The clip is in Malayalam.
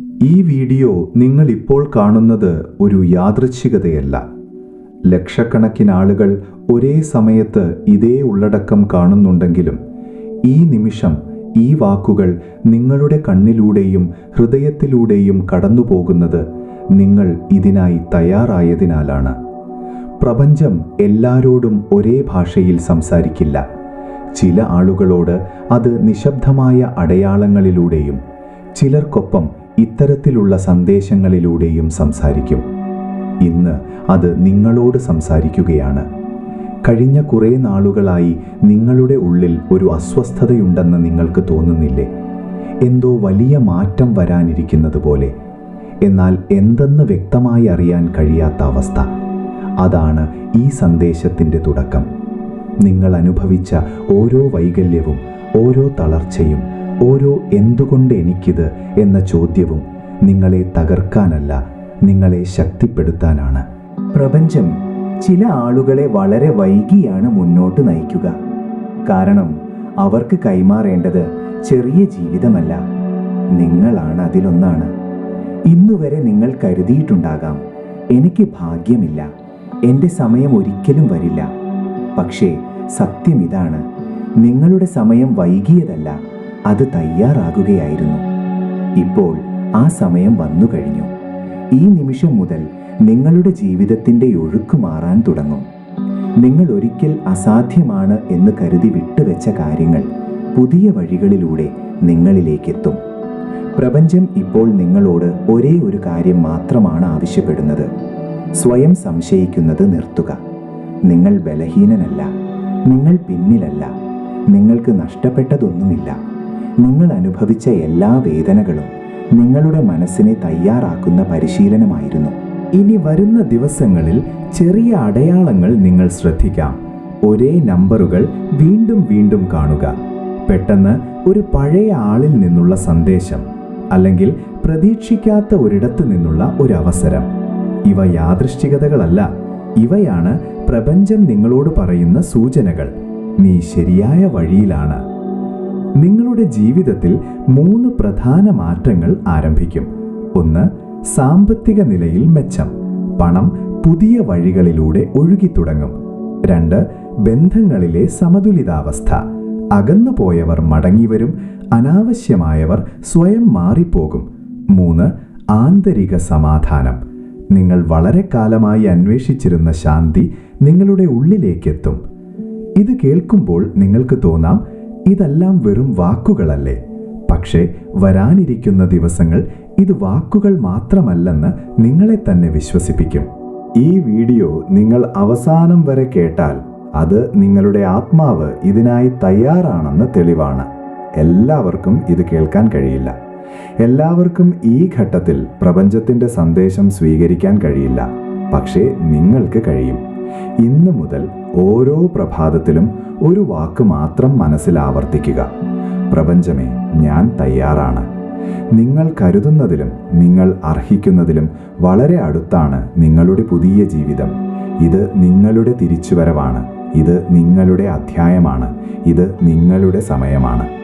ഈ വീഡിയോ നിങ്ങൾ ഇപ്പോൾ കാണുന്നത് ഒരു യാദൃച്ഛികതയല്ല. ലക്ഷക്കണക്കിന് ആളുകൾ ഒരേ സമയത്ത് ഇതേ ഉള്ളടക്കം കാണുന്നുണ്ടെങ്കിലും ഈ നിമിഷം ഈ വാക്കുകൾ നിങ്ങളുടെ കണ്ണിലൂടെയും ഹൃദയത്തിലൂടെയും കടന്നുപോകുന്നത് നിങ്ങൾ ഇതിനായി തയ്യാറായതിനാലാണ്. പ്രപഞ്ചം എല്ലാരോടും ഒരേ ഭാഷയിൽ സംസാരിക്കില്ല. ചില ആളുകളോട് അത് നിശബ്ദമായ അടയാളങ്ങളിലൂടെയും ചിലർക്കൊപ്പം ഇത്തരത്തിലുള്ള സന്ദേശങ്ങളിലൂടെയും സംസാരിക്കും. ഇന്ന് അത് നിങ്ങളോട് സംസാരിക്കുകയാണ്. കഴിഞ്ഞ കുറേ നാളുകളായി നിങ്ങളുടെ ഉള്ളിൽ ഒരു അസ്വസ്ഥതയുണ്ടെന്ന് നിങ്ങൾക്ക് തോന്നുന്നില്ലേ? എന്തോ വലിയ മാറ്റം വരാനിരിക്കുന്നത് പോലെ. എന്നാൽ എന്തെന്ന് വ്യക്തമായി അറിയാൻ കഴിയാത്ത അവസ്ഥ. അതാണ് ഈ സന്ദേശത്തിന്റെ തുടക്കം. നിങ്ങൾ അനുഭവിച്ച ഓരോ വൈകല്യവും ഓരോ തളർച്ചയും ഓരോ എന്തുകൊണ്ട് എനിക്കിത് എന്ന ചോദ്യവും നിങ്ങളെ തകർക്കാനല്ല നിങ്ങളെ ശക്തിപ്പെടുത്താനാണ്. പ്രപഞ്ചം ചില ആളുകളെ വളരെ വൈകിയാണ് മുന്നോട്ട് നയിക്കുക. കാരണം അവർക്ക് കൈമാറേണ്ടത് ചെറിയ ജീവിതമല്ല. നിങ്ങളാണ് അതിലൊന്നാണ്. ഇന്നുവരെ നിങ്ങൾ കരുതിയിട്ടുണ്ടാകാം എനിക്ക് ഭാഗ്യമില്ല എന്റെ സമയം ഒരിക്കലും വരില്ല. പക്ഷേ സത്യം ഇതാണ് നിങ്ങളുടെ സമയം വൈകിയതല്ല. അത് തയ്യാറാകുകയായിരുന്നു. ഇപ്പോൾ ആ സമയം വന്നു കഴിഞ്ഞു. ഈ നിമിഷം മുതൽ നിങ്ങളുടെ ജീവിതത്തിന്റെ ഒഴുക്ക് മാറാൻ തുടങ്ങും. നിങ്ങൾ ഒരിക്കൽ അസാധ്യമാണ് എന്ന് കരുതി വിട്ടുവെച്ച കാര്യങ്ങൾ പുതിയ വഴികളിലൂടെ നിങ്ങളിലേക്കെത്തും. പ്രപഞ്ചം ഇപ്പോൾ നിങ്ങളോട് ഒരേ ഒരു കാര്യം മാത്രമാണ് ആവശ്യപ്പെടുന്നത്. സ്വയം സംശയിക്കുന്നത് നിർത്തുക. നിങ്ങൾ ബലഹീനനല്ല. നിങ്ങൾ പിന്നിലല്ല. നിങ്ങൾക്ക് നഷ്ടപ്പെട്ടതൊന്നുമില്ല. നിങ്ങൾ അനുഭവിച്ച എല്ലാ വേദനകളും നിങ്ങളുടെ മനസ്സിനെ തയ്യാറാക്കുന്ന പരിശീലനമായിരുന്നു. ഇനി വരുന്ന ദിവസങ്ങളിൽ ചെറിയ അടയാളങ്ങൾ നിങ്ങൾ ശ്രദ്ധിക്കാം. ഒരേ നമ്പറുകൾ വീണ്ടും വീണ്ടും കാണുക. പെട്ടെന്ന് ഒരു പഴയ ആളിൽ നിന്നുള്ള സന്ദേശം അല്ലെങ്കിൽ പ്രതീക്ഷിക്കാത്ത ഒരിടത്തു നിന്നുള്ള ഒരു അവസരം. ഇവ യാദൃശ്ചികതകളല്ല. ഇവയാണ് പ്രപഞ്ചം നിങ്ങളോട് പറയുന്ന സൂചനകൾ. നീ ശരിയായ വഴിയിലാണ്. നിങ്ങളുടെ ജീവിതത്തിൽ മൂന്ന് പ്രധാന മാറ്റങ്ങൾ ആരംഭിക്കും. ഒന്ന് സാമ്പത്തിക നിലയിൽ മെച്ചം. പണം പുതിയ വഴികളിലൂടെ ഒഴുകി തുടങ്ങും. രണ്ട് ബന്ധങ്ങളിലെ സമതുലിതാവസ്ഥ. അകന്നുപോയവർ മടങ്ങിവരും അനാവശ്യമായവർ സ്വയം മാറിപ്പോകും. മൂന്ന് ആന്തരിക സമാധാനം. നിങ്ങൾ വളരെ കാലമായി അന്വേഷിച്ചിരുന്ന ശാന്തി നിങ്ങളുടെ ഉള്ളിലേക്കെത്തും. ഇത് കേൾക്കുമ്പോൾ നിങ്ങൾക്ക് തോന്നാം ഇതെല്ലാം വെറും വാക്കുകളല്ലേ? പക്ഷേ വരാനിരിക്കുന്ന ദിവസങ്ങൾ ഇത് വാക്കുകൾ മാത്രമല്ലെന്ന് നിങ്ങളെ തന്നെ വിശ്വസിപ്പിക്കും. ഈ വീഡിയോ നിങ്ങൾ അവസാനം വരെ കേട്ടാൽ അത് നിങ്ങളുടെ ആത്മാവ് ഇതിനായി തയ്യാറാണെന്ന് തെളിവാണ്. എല്ലാവർക്കും ഇത് കേൾക്കാൻ കഴിയില്ല. എല്ലാവർക്കും ഈ ഘട്ടത്തിൽ പ്രപഞ്ചത്തിന്റെ സന്ദേശം സ്വീകരിക്കാൻ കഴിയില്ല. പക്ഷേ നിങ്ങൾക്ക് കഴിയും. ഇന്ന് മുതൽ ഓരോ പ്രഭാതത്തിലും ഒരു വാക്ക് മാത്രം മനസ്സിൽ ആവർത്തിക്കുക. പ്രപഞ്ചമേ ഞാൻ തയ്യാറാണ്. നിങ്ങൾ കരുതുന്നതിലും നിങ്ങൾ അർഹിക്കുന്നതിലും വളരെ അടുത്താണ് നിങ്ങളുടെ പുതിയ ജീവിതം. ഇത് നിങ്ങളുടെ തിരിച്ചുവരവാണ്. ഇത് നിങ്ങളുടെ അധ്യായമാണ്. ഇത് നിങ്ങളുടെ സമയമാണ്.